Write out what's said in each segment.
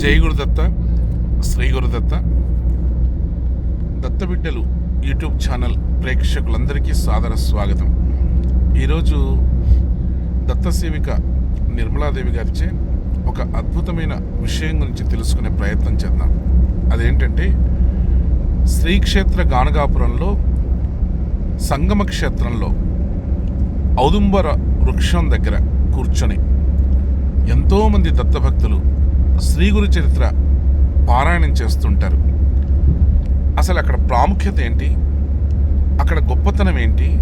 జై Gurudatta Shri Gurudatta. దత్తబిడ్డలు YouTube channel ప్రేక్షకులందరికీ సాదర స్వాగతం. ఈరోజు దత్తసేవిక నిర్మలాదేవి గారిచే ఒక అద్భుతమైన విషయం గురించి తెలుసుకునే ప్రయత్నం చేద్దాం. అదేంటంటే శ్రీక్షేత్ర గానగాపురంలో సంగమ క్షేత్రంలో ఔదుంబర వృక్షం దగ్గర కూర్చొని ఎంతోమంది దత్తభక్తులు శ్రీ గురు చరిత్ర పారాయణం చేస్తుంటారు. అసలు అక్కడ ప్రాముఖ్యత ఏంటి? అక్కడ గొప్పతనం ఏంటి?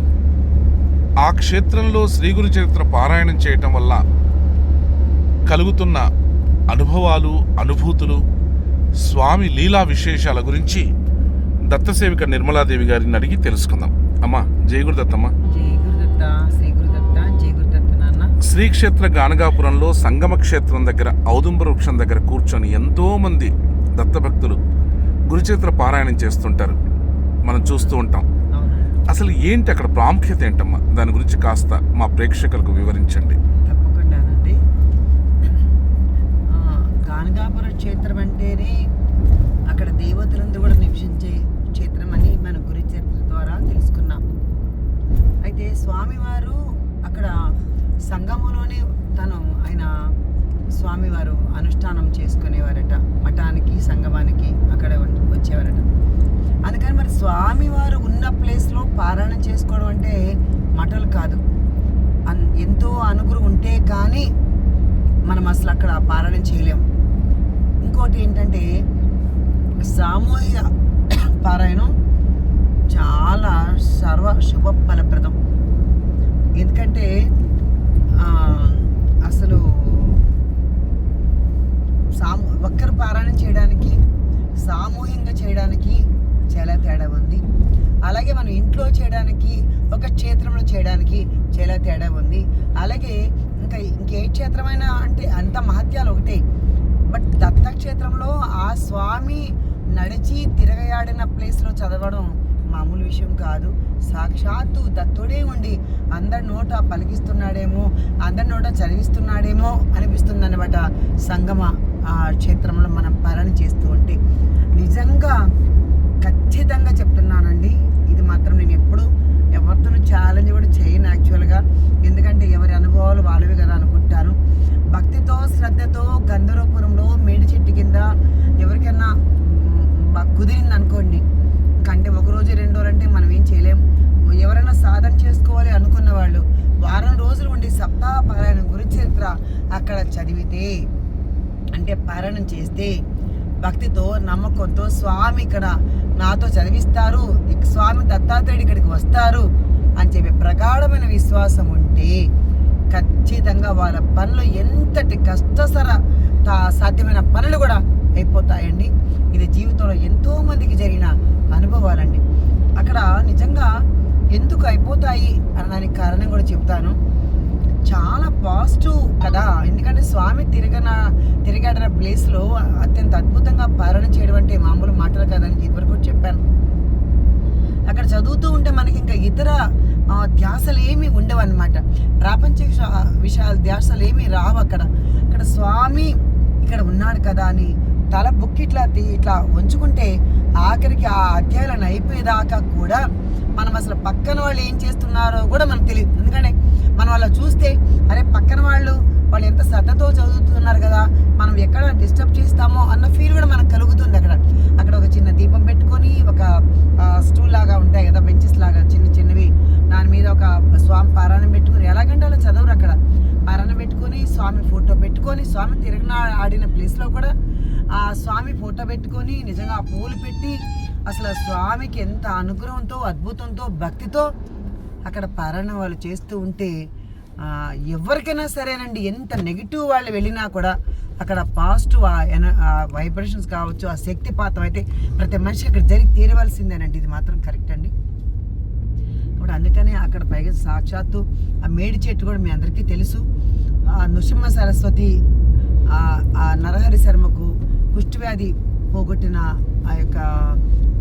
ఆ క్షేత్రంలో శ్రీ గురు చరిత్ర పారాయణం చేయటం వల్ల కలుగుతున్న అనుభవాలు అనుభూతులు స్వామి లీలా విశేషాల గురించి దత్తసేవిక నిర్మలాదేవి గారిని అడిగి తెలుసుకుందాం. అమ్మా జయగురు దత్తమ్మ శ్రీక్షేత్ర గానగాపురంలో సంగమ క్షేత్రం దగ్గర ఔదుంబర వృక్షం దగ్గర కూర్చొని ఎంతో మంది దత్తభక్తులు గురుచరిత్ర పారాయణం చేస్తుంటారు. మనం చూస్తూ ఉంటాం. అసలు ఏంటి అక్కడ ప్రాముఖ్యత ఏంటమ్మా? దాని గురించి కాస్త మా ప్రేక్షకులకు వివరించండి. తప్పకుండానండి గానగాపుర క్షేత్రం అంటేనే అక్కడ దేవతలందరూ కూడా నివసించే క్షేత్రం అని మన గురు చరిత్ర ద్వారా తెలుసుకున్నాం. అయితే స్వామివారు అక్కడ సంగమంలోనే తను ఆయన స్వామివారు అనుష్ఠానం చేసుకునేవారట. మఠానికి సంగమానికి అక్కడ వచ్చేవారట. అందుకని మరి స్వామివారు ఉన్న ప్లేస్లో పారాయణ చేసుకోవడం అంటే మఠలు కాదు. అన్- ఎంతో అనుగురు ఉంటే కానీ మనం అసలు అక్కడ పారాయణం చేయలేం. ఇంకోటి ఏంటంటే సామూహిక పారాయణం చాలా సర్వ శుభ ఫలప్రదం ఎందుకంటే ఆ, అసలు సామూ ఒక్కరు పారాయణం చేయడానికి సామూహికంగా చేయడానికి చాలా తేడా ఉంది అలాగే మనం ఇంట్లో చేయడానికి ఒక క్షేత్రంలో చేయడానికి చాలా తేడా ఉంది అలాగే ఇంకా ఇంకే క్షేత్రమైనా అంటే అంత మహత్యాలు ఒకటే. బట్ దత్తక్షేత్రంలో ఆ స్వామి నడిచి తిరగయాడిన ప్లేస్లో చదవడం మామూలు విషయం కాదు. సాక్షాత్తు దత్తుడే ఉండి అందరి నోట పలికిస్తున్నాడేమో అందరి నోట చదివిస్తున్నాడేమో అనిపిస్తుంది అనమాట సంగమ ఆ క్షేత్రంలో మనం పాలన చేస్తూ ఉంటే నిజంగా ఖచ్చితంగా చెప్తున్నానండి ఇది మాత్రం నేను ఎప్పుడు ఎవరితో ఛాలెంజ్ కూడా చేయను యాక్చువల్గా ఎందుకంటే ఎవరి అనుభవాలు వాళ్ళవి కదా అనుకుంటాను భక్తితో శ్రద్ధతో గంధర్వపురంలో మేడి చెట్టు కింద ఎవరికైనా మ్, బ- కుదిరింది అనుకోండి కంటే ఒక రోజు రెండు రోజులు అంటే మనం ఏం చేయలేం ఎవరైనా సాధన చేసుకోవాలి అనుకున్న వాళ్ళు వారం రోజులు ఉండి సప్తాహ పారాయణం గురు చరిత్ర అక్కడ చదివితే అంటే పారాయణం చేస్తే భక్తితో నమ్మకంతో స్వామి ఇక్కడ నాతో చదివిస్తారు స్వామి దత్తాత్రేయుడు ఇక్కడికి వస్తారు అని చెప్పి ప్రగాఢమైన విశ్వాసం ఉంటే ఖచ్చితంగా వాళ్ళ పనులు ఎంతటి కష్టసర సాధ్యమైన పనులు కూడా అయిపోతాయండి. ఇది జీవితంలో ఎంతో మందికి జరిగిన అనుభవాలండి. అక్కడ నిజంగా ఎందుకు అయిపోతాయి అనడానికి కారణం కూడా చెప్తాను చాలా పాజిటివ్ కదా. ఎందుకంటే స్వామి తిరగన తిరిగాడిన ప్లేస్లో అత్యంత అద్భుతంగా పాలన చేయడం అంటే మామూలు మాటలు కాదని ఇదివరకు కూడా చెప్పాను. అక్కడ చదువుతూ ఉంటే మనకి ఇంకా ఇతర ధ్యాసలు ఏమి ఉండవు అనమాట ప్రాపంచిక విషయాలు ధ్యాసలు ఏమి రావు అక్కడ అక్కడ స్వామి ఇక్కడ ఉన్నాడు కదా అని తల బుక్ ఇట్లా ఇట్లా ఉంచుకుంటే ఆఖరికి ఆ అధ్యాయులను అయిపోయేదాకా కూడా మనం అసలు పక్కన వాళ్ళు ఏం చేస్తున్నారో కూడా మనకు తెలియదు. ఎందుకంటే మనం అలా చూస్తే అరే పక్కన వాళ్ళు వాళ్ళు ఎంత శ్రద్ధతో చదువుతున్నారు కదా మనం ఎక్కడ డిస్టర్బ్ చేస్తామో అన్న ఫీల్ కూడా మనకు కలుగుతుంది అక్కడ. అక్కడ ఒక చిన్న దీపం పెట్టుకొని ఒక స్టూల్ లాగా ఉంటాయి కదా బెంచెస్ లాగా చిన్న చిన్నవి. దాని మీద ఒక స్వామి పారాయణం పెట్టుకొని ఎలాగంటే అలా చదవరు అక్కడ. పారాయణం పెట్టుకొని స్వామి ఫోటో పెట్టుకొని స్వామి తిరగన ఆడిన ప్లేస్లో కూడా ఆ స్వామి ఫోటో పెట్టుకొని నిజంగా ఆ పూలు పెట్టి అసలు ఆ స్వామికి ఎంత అనుగ్రహంతో అద్భుతంతో భక్తితో అక్కడ పారాయణ వాళ్ళు చేస్తూ ఉంటే ఎవరికైనా సరేనండి ఎంత నెగిటివ్ వాళ్ళు వెళ్ళినా కూడా అక్కడ పాజిటివ్ ఆ ఎన వైబ్రేషన్స్ కావచ్చు ఆ శక్తిపాతం అయితే ప్రతి మనిషి అక్కడ జరిగి తీరవలసిందేనండి. ఇది మాత్రం కరెక్ట్ అండి. ఇప్పుడు అందుకనే అక్కడ పైగా సాక్షాత్తు ఆ మేడి చెట్టు కూడా మీ అందరికీ తెలుసు. ఆ నృసింహ సరస్వతి ఆ నరహరి శర్మకు కుష్ఠవ్యాధి పోగొట్టిన ఆ యొక్క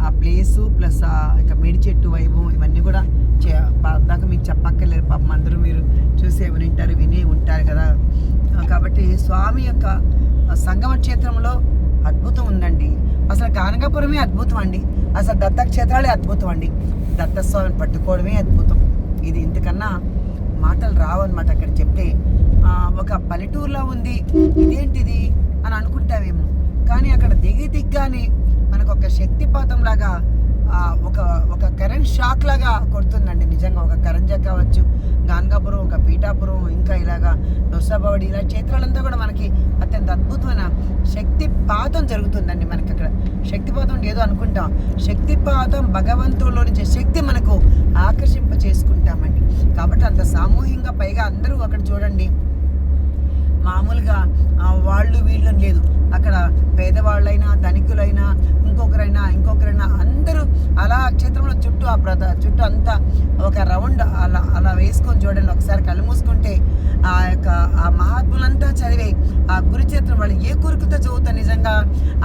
ఆ ప్లేసు ప్లస్ ఆ యొక్క మేడి చెట్టు వైభవం ఇవన్నీ కూడా చే- దాకా మీకు చెప్పక్కర్లేదు. పాపం అందరూ మీరు చూసే వింటారు విని ఉంటారు కదా. కాబట్టి స్వామి యొక్క సంగమ క్షేత్రంలో అద్భుతం ఉందండి. అసలు కానకాపురమే అద్భుతం అండి. అసలు దత్త క్షేత్రాలే అద్భుతం అండి. దత్తస్వామిని పట్టుకోవడమే అద్భుతం. ఇది ఇంతకన్నా మాటలు రావన్నమాట అక్కడ చెప్తే. ఒక పల్లెటూరులో ఉంది. ఇదేంటిది అని అనుకుంటావేమో. కానీ అక్కడ దిగి దిగ్గానే మనకు ఒక శక్తిపాతం లాగా ఒక ఒక కరెంట్ షాక్ లాగా కొడుతుందండి నిజంగా. ఒక కరంజ కావచ్చు గాన్గాపురం ఒక పీఠాపురం ఇంకా ఇలాగా నొసాబావడి ఇలా క్షేత్రాలంతా కూడా మనకి అత్యంత అద్భుతమైన శక్తిపాతం జరుగుతుందండి మనకి అక్కడ శక్తిపాతం ఏదో అనుకుంటాం. శక్తిపాతం భగవంతుల్లో నుంచి శక్తి మనకు ఆకర్షింప చేసుకుంటామండి. కాబట్టి అంత సామూహికంగా పైగా అందరూ అక్కడ చూడండి. మామూలుగా వాళ్ళు వీళ్ళని లేదు. అక్కడ పేదవాళ్ళైనా ధనికులైనా ఇంకొకరైనా ఇంకొకరైనా అందరూ అలా క్షేత్రంలో చుట్టూ ఆ ప్రద చుట్టూ అంతా ఒక రౌండ్ అలా అలా వేసుకొని చూడండి. ఒకసారి కళ్ళు మూసుకుంటే ఆ యొక్క ఆ మహాత్ములంతా చదివే ఆ గురుచేత్రం వాళ్ళు ఏ కోరికలతో చదువుతారు నిజంగా?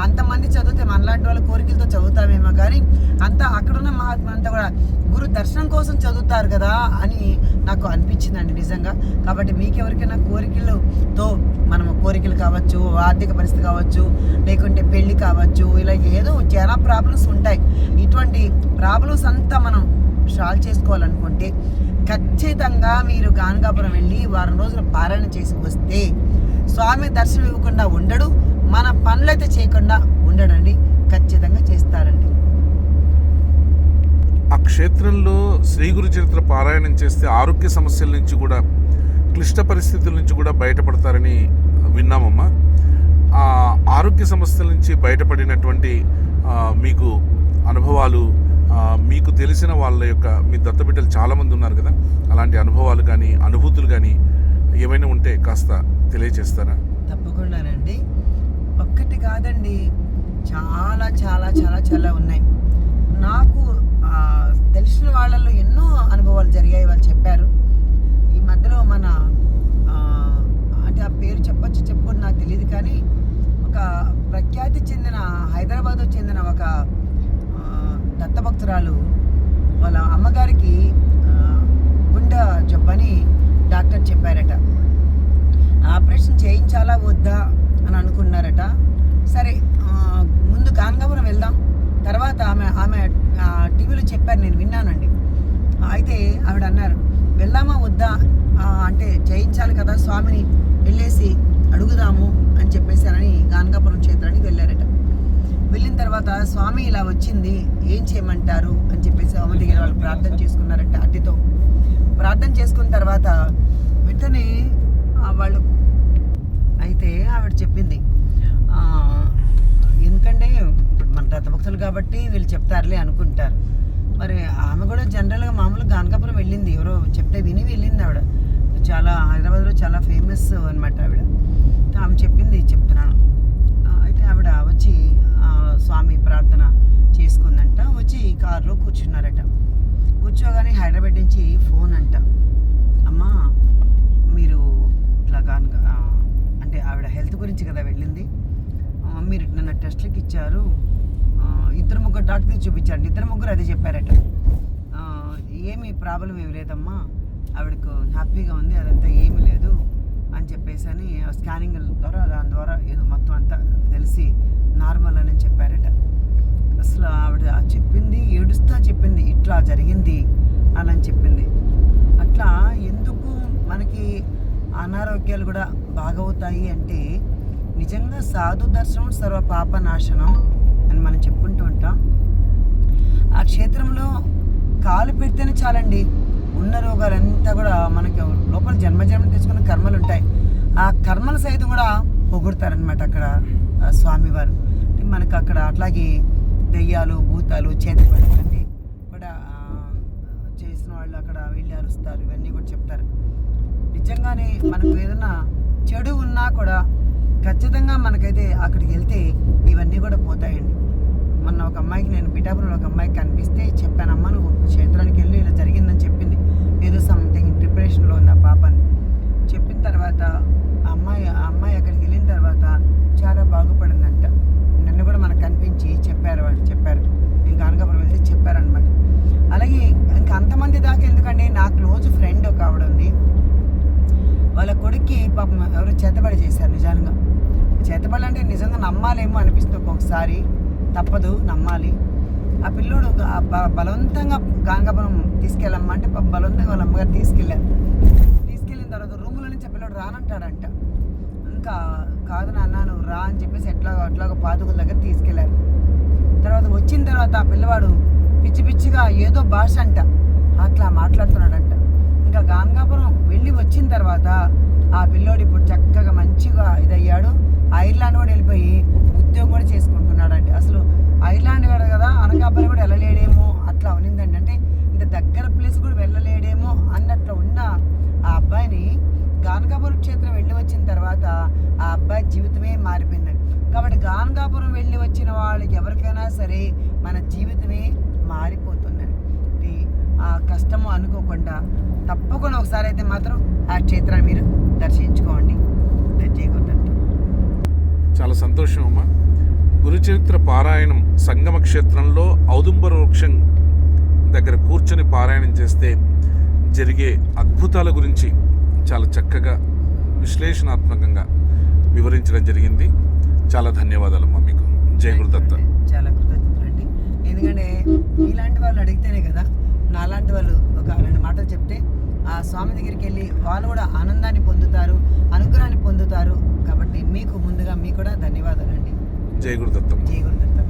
అంతమంది చదివితే మనలాంటి వాళ్ళ కోరికలతో చదువుతామేమో కానీ అంతా అక్కడున్న మహాత్మ అంతా కూడా గురు దర్శనం కోసం చదువుతారు కదా అని నాకు అనిపించిందండి నిజంగా. కాబట్టి మీకెవరికైనా కోరికలతో మనము కోరికలు కావచ్చు ఆర్థిక పరిస్థితి కావచ్చు లేకుంటే పెళ్ళి కావచ్చు ఇలా ఏదో చాలా ప్రాబ్లమ్స్ ఉంటాయి. ఇటువంటి ప్రాబ్లమ్స్ అంతా మనం సాల్వ్ చేసుకోవాలనుకుంటే ఖచ్చితంగా మీరు గానగాపురం వెళ్ళి వారం రోజులు పారాయణ చేసి వస్తే స్వామి దర్శనం ఇవ్వకుండా ఉండడు మన పనులైతే చేయకుండా ఉండడండి. ఖచ్చితంగా చేస్తారండి. క్షేత్రంలో శ్రీ గురు చరిత్ర పారాయణం చేస్తే ఆరోగ్య సమస్యల నుంచి కూడా క్లిష్ట పరిస్థితుల నుంచి కూడా బయటపడతారని విన్నామమ్మా. ఆ ఆరోగ్య సమస్యల నుంచి బయటపడినటువంటి మీకు అనుభవాలు మీకు తెలిసిన వాళ్ళ యొక్క మీ దత్తబిడ్డలు చాలామంది ఉన్నారు కదా. అలాంటి అనుభవాలు కానీ అనుభూతులు కానీ ఏమైనా ఉంటే కాస్త తెలియజేస్తారా? తప్పకుండానండి ఒక్కటి కాదండి చాలా చాలా చాలా చాలా ఉన్నాయి. నాకు తెలిసిన వాళ్ళల్లో ఎన్నో అనుభవాలు జరిగాయి వాళ్ళు చెప్పారు. ఈ మధ్యలో మన అంటే ఆ పేరు చెప్పొచ్చు చెప్పకూడదు నాకు తెలియదు కానీ ఒక ప్రఖ్యాతి చెందిన హైదరాబాద్ చెందిన ఒక దత్తభక్తురాలు వాళ్ళ అమ్మగారికి గుండె జబ్బని డాక్టర్ చెప్పారట. ఆపరేషన్ చేయించాలా వద్దా అని అనుకున్నారట. సరే ముందు గాంగవరం వెళ్దాం. తర్వాత ఆమె ఆమె టీవీలో చెప్పారు నేను విన్నానండి. అయితే ఆవిడ అన్నారు వెళ్దామా వద్దా? అంటే జయించాలి కదా స్వామిని వెళ్ళేసి అడుగుదాము అని చెప్పేసానని గానకాపురం క్షేత్రానికి వెళ్ళారట. వెళ్ళిన తర్వాత స్వామి ఇలా వచ్చింది ఏం చేయమంటారు? అని చెప్పేసి అమ్మ దగ్గర వాళ్ళు ప్రార్థన చేసుకున్నారట అట్టితో ప్రార్థన చేసుకున్న తర్వాత వెంటనే వాళ్ళు అయితే ఆవిడ చెప్పింది ఆ, ఎందుకంటే భక్తులు కాబట్టి వీళ్ళు చెప్తారులే అనుకుంటారు. మరి ఆమె కూడా జనరల్గా మామూలుగా గానకాపురం వెళ్ళింది. ఎవరో చెప్తే విని వెళ్ళింది ఆవిడ. చాలా హైదరాబాద్లో చాలా ఫేమస్ అనమాట ఆవిడ. ఆమె చెప్పింది చెప్తున్నాను. అయితే ఆవిడ వచ్చి స్వామి ప్రార్థన చేసుకుందంట. వచ్చి కారులో కూర్చున్నారట. కూర్చోగానే హైదరాబాద్ నుంచి ఫోన్ అంట. అమ్మా మీరు ఇట్లా కనుక అంటే ఆవిడ హెల్త్ గురించి కదా వెళ్ళింది. మీరు నన్ను టెస్ట్లకి ఇచ్చారు. ఇద్దరు ముగ్గురు డాక్టర్ చూపించారు. ఇద్దరు ముగ్గురు అదే చెప్పారట. ఏమీ ప్రాబ్లం ఏమి లేదమ్మా. ఆవిడకు హ్యాపీగా ఉంది. అదంతా ఏమీ లేదు అని చెప్పేసి అని స్కానింగ్ ద్వారా దాని ద్వారా ఏదో మొత్తం అంతా తెలిసి నార్మల్ అని చెప్పారట. అసలు ఆవిడ చెప్పింది ఏడుస్తా చెప్పింది ఇట్లా జరిగింది అని అని చెప్పింది. అట్లా ఎందుకు మనకి అనారోగ్యాలు కూడా బాగవుతాయి అంటే నిజంగా సాధు దర్శనం సర్వ పాప నాశనం అని మనం చెప్పుకుంటూ ఉంటాం ఆ క్షేత్రంలో కాలు పెడితేనే చాలండి ఉన్న రోగాలంతా కూడా మనకి లోపల జన్మ జన్మ తెచ్చుకున్న కర్మలు ఉంటాయి ఆ కర్మలు సైతం కూడా పొగుడతారనమాట అక్కడ స్వామివారు. మనకు అక్కడ అట్లాగే దెయ్యాలు భూతాలు చేతపడి కూడా చేసిన వాళ్ళు అక్కడ వెళ్ళి అరుస్తారు. ఇవన్నీ కూడా చెప్తారు. నిజంగానే మనకు ఏదైనా చెడు ఉన్నా కూడా ఖచ్చితంగా మనకైతే అక్కడికి వెళ్తే ఇవన్నీ కూడా పోతాయండి. మొన్న ఒక అమ్మాయికి నేను పిఠాపురంలో ఒక అమ్మాయికి కనిపిస్తే చెప్పానమ్మా నువ్వు క్షేత్రానికి వెళ్ళి ఇలా జరిగిందని చెప్పింది. ఏదో సంథింగ్ డిప్రెషన్లో ఉంది ఆ పాపని. చెప్పిన తర్వాత ఆ అమ్మాయి ఆ అమ్మాయి అక్కడికి వెళ్ళిన తర్వాత చాలా బాగుపడిందంట. నిన్న కూడా మనకు కనిపించి చెప్పారు వాళ్ళు చెప్పారు. ఇంకా అనకాపురం వెళ్తే చెప్పారనమాట అలాగే ఇంకా అంతమంది దాకా ఎందుకంటే నా క్లోజ్ ఫ్రెండ్ ఒక ఆవిడ ఉంది. వాళ్ళ కొడుక్కి పాపం ఎవరు చేతబడి చేశారు నిజానుగా చేతబడి అంటే నిజంగా నమ్మాలేమో అనిపిస్తుంది ఒక్కొక్కసారి. తప్పదు నమ్మాలి. ఆ పిల్లోడు బలవంతంగా గాంగపురం తీసుకెళ్ళమ్మంటే బలవంతంగా వాళ్ళ అమ్మగారు తీసుకెళ్ళారు తీసుకెళ్ళిన తర్వాత రూములో నుంచి ఆ పిల్లోడు రానంటాడంట. ఇంకా కాదు నాన్న నువ్వు రా అని చెప్పేసి ఎట్లాగో అట్లాగో పాదుకుల దగ్గర తీసుకెళ్ళారు తర్వాత వచ్చిన తర్వాత ఆ పిల్లవాడు పిచ్చి పిచ్చిగా ఏదో భాష అంట. అట్లా మాట్లాడుతున్నాడంట. ఇంకా గాంగాపురం వెళ్ళి వచ్చిన తర్వాత ఆ పిల్లోడు ఇప్పుడు చక్కగా మంచిగా ఇదయ్యాడు ఐర్లాండ్ కూడా వెళ్ళిపోయి ఉద్యోగం కూడా చేసుకుంటున్నాడండి అసలు ఐర్లాండ్ వాడు కదా అనకాపల్లి కూడా వెళ్ళలేడేమో అట్లా ఉన్నిందండి అంటే ఇంత దగ్గర ప్లేస్ కూడా వెళ్ళలేడేమో అన్నట్లు ఉన్న ఆ అబ్బాయిని కురుక్షేత్రం వెళ్ళి వచ్చిన తర్వాత ఆ అబ్బాయి జీవితమే మారిపోయింది. కాబట్టి గానగాపురం వెళ్ళి వచ్చిన వాళ్ళకి ఎవరికైనా సరే మన జీవితమే మారిపోతుందండి ఇది ఆ కష్టము అనుకోకుండా తప్పకుండా ఒకసారి అయితే మాత్రం ఆ క్షేత్రాన్ని మీరు దర్శించుకోండి. చాలా సంతోషం అమ్మా. గురుచరిత్ర పారాయణం సంగమ క్షేత్రంలో ఔదుంబర వృక్షం దగ్గర కూర్చొని పారాయణం చేస్తే జరిగే అద్భుతాల గురించి చాలా చక్కగా విశ్లేషణాత్మకంగా వివరించడం జరిగింది. చాలా ధన్యవాదాలమ్మా మీకు. జై గురుదత్త. చాలా కృతజ్ఞతలండి. ఎందుకంటే మీలాంటి వాళ్ళు అడిగితేనే కదా నాలాంటి వాళ్ళు ఒక రెండు మాటలు చెప్తే ఆ స్వామి దగ్గరికి వెళ్ళి వాళ్ళు కూడా ఆనందాన్ని పొందుతారు అనుగ్రహాన్ని పొందుతారు. కాబట్టి మీకు ముందుగా మీకు కూడా ధన్యవాదాలండి. జై గురుదత్తం జై గురుదత్త.